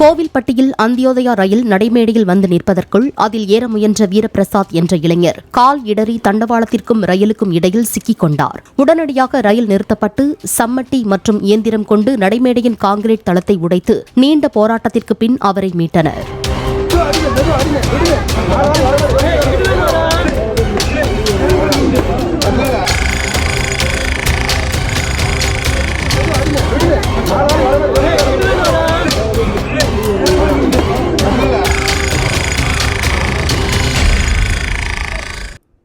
கோவில்பட்டியில் அந்தியோதயா ரயில் நடைமேடையில் வந்து நிற்பதற்குள் அதில் ஏற முயன்ற வீரபிரசாத் என்ற இளைஞர் கால் இடறி தண்டவாளத்திற்கும் ரயிலுக்கும் இடையில் சிக்கிக் கொண்டார். உடனடியாக ரயில் நிறுத்தப்பட்டு சம்மட்டி மற்றும் இயந்திரம் கொண்டு நடைமேடையின் கான்கிரீட் தளத்தை உடைத்து நீண்ட போராட்டத்திற்கு பின் அவரை மீட்டனர்.